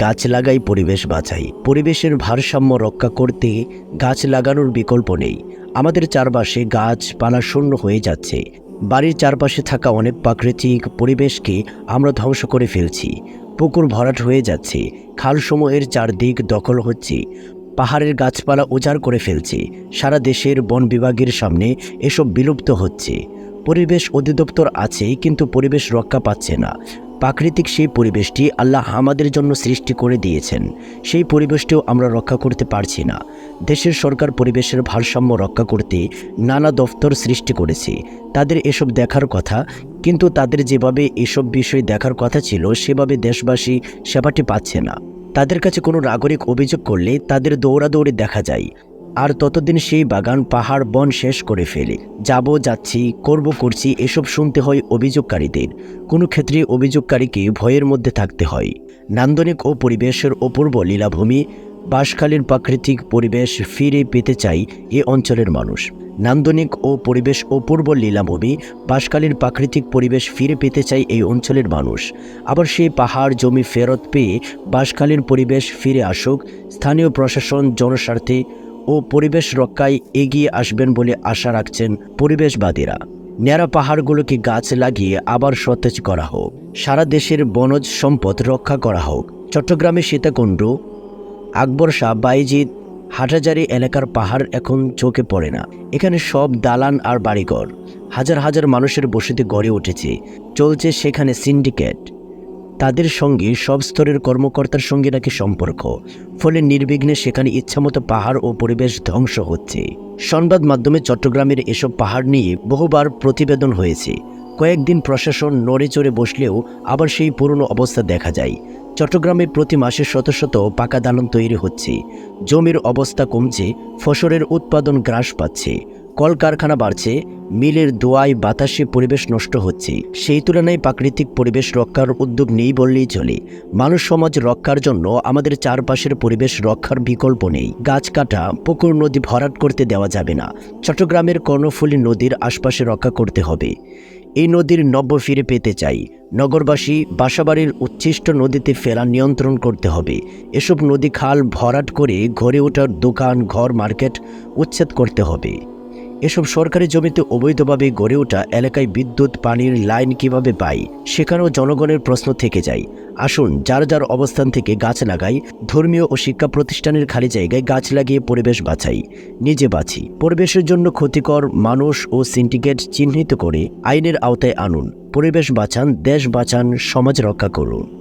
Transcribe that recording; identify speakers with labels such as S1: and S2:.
S1: গাছ লাগাই পরিবেশ বাঁচাই পরিবেশের ভারসাম্য রক্ষা করতে গাছ লাগানোর বিকল্প নেই। আমাদের চারপাশে গাছপালা শূন্য হয়ে যাচ্ছে। বাড়ির চারপাশে থাকা অনেক প্রাকৃতিক পরিবেশকে আমরা ধ্বংস করে ফেলছি। পুকুর ভরাট হয়ে যাচ্ছে। খালসমূহের চারদিক দখল হচ্ছে। পাহাড়ের গাছপালা উজাড় করে ফেলছে। সারা দেশের বন বিভাগের সামনে এসব বিলুপ্ত হচ্ছে। পরিবেশ অধিদপ্তর আছে, কিন্তু পরিবেশ রক্ষা পাচ্ছে না। প্রাকৃতিক সেই পরিবেশটি আল্লাহ আমাদের জন্য সৃষ্টি করে দিয়েছেন। সেই পরিবেশটিও আমরা রক্ষা করতে পারছি না। দেশের সরকার পরিবেশের ভারসাম্য রক্ষা করতে নানা দফতর সৃষ্টি করেছে। তাদের এসব দেখার কথা, কিন্তু তাদের যেভাবে এসব বিষয় দেখার কথা ছিল, সেভাবে দেশবাসী সেবাটি পাচ্ছে না। তাদের কাছে কোনো নাগরিক অভিযোগ করলে তাদের দৌড়াদৌড়ি দেখা যায়। আর ততদিন সেই বাগান পাহাড় বন শেষ করে ফেলে। যাব, যাচ্ছি, করব, করছি, এসব শুনতে হয় অভিযোগকারীদের। কোনো ক্ষেত্রে অভিযোগকারীকে ভয়ের মধ্যে থাকতে হয়। নান্দনিক ও পরিবেশের অপূর্ব লীলাভূমি, বাঁশখালীর প্রাকৃতিক পরিবেশ ফিরে পেতে চাই এ অঞ্চলের মানুষ। নান্দনিক ও পরিবেশ অপূর্ব লীলাভূমি, বাঁশখালীর প্রাকৃতিক পরিবেশ ফিরে পেতে চাই এই অঞ্চলের মানুষ। আবার সেই পাহাড় জমি ফেরত পেয়ে বাঁশখালীর পরিবেশ ফিরে আসুক, স্থানীয় প্রশাসন জনস্বার্থে ও পরিবেশ রক্ষায় এগিয়ে আসবেন বলে আশা রাখছেন পরিবেশবাদীরা। ন্যাড়া পাহাড়গুলোকে গাছ লাগিয়ে আবার সতেজ করা হোক। সারা দেশের বনজ সম্পদ রক্ষা করা হোক। চট্টগ্রামে সীতাকুণ্ড, আকবর শাহ বাইজিদ হাটাজারি এলাকার পাহাড় এখন চোখে পড়ে না। এখানে সব দালান আর বাড়িঘর। হাজার হাজার মানুষের বসতি গড়ে উঠেছে। চলছে সেখানে সিন্ডিকেট। তাদের সঙ্গে সব স্তরের কর্মকর্তার সঙ্গে নাকি সম্পর্ক। ফলে নির্বিঘ্নে সেখানে ইচ্ছামতো পাহাড় ও পরিবেশ ধ্বংস হচ্ছে। সংবাদ মাধ্যমে চট্টগ্রামের এসব পাহাড় নিয়ে বহুবার প্রতিবেদন হয়েছে। কয়েকদিন প্রশাসন নড়ে চড়ে বসলেও আবার সেই পুরনো অবস্থা দেখা যায়। চট্টগ্রামে প্রতি মাসে শত শত পাকা দালন তৈরি হচ্ছে। জমির অবস্থা কমছে, ফসলের উৎপাদন গ্রাস পাচ্ছে। কলকারখানা বাড়ছে, মিলের দোয়ায় বাতাসে পরিবেশ নষ্ট হচ্ছে। সেই তুলনায় প্রাকৃতিক পরিবেশ রক্ষার উদ্যোগ নেই বললেই চলে। মানুষ সমাজ রক্ষার জন্য আমাদের চারপাশের পরিবেশ রক্ষার বিকল্প নেই। গাছ কাটা, পুকুর নদী ভরাট করতে দেওয়া যাবে না। চট্টগ্রামের কর্ণফুলী নদীর আশপাশে রক্ষা করতে হবে। এই নদীর নব্য ফিরে পেতে চাই। নগরবাসী, বাসাবাড়ির উচ্ছিষ্ট নদীতে ফেলা নিয়ন্ত্রণ করতে হবে। এসব নদী খাল ভরাট করে ঘরে ওঠার দোকান, ঘর, মার্কেট উচ্ছেদ করতে হবে। এসব সরকারি জমিতে অবৈধভাবে গড়ে ওঠা এলাকায় বিদ্যুৎ, পানির লাইন কীভাবে পাই, সেখানেও জনগণের প্রশ্ন থেকে যায়। আসুন, যার যার অবস্থান থেকে গাছ লাগাই, ধর্মীয় ও শিক্ষা প্রতিষ্ঠানের খালি জায়গায় গাছ লাগিয়ে পরিবেশ বাঁচাই নিজে বাঁচি পরিবেশের জন্য ক্ষতিকর মানুষ ও সিন্ডিকেট চিহ্নিত করে আইনের আওতায় আনুন। পরিবেশ বাঁচান, দেশ বাঁচান, সমাজ রক্ষা করুন।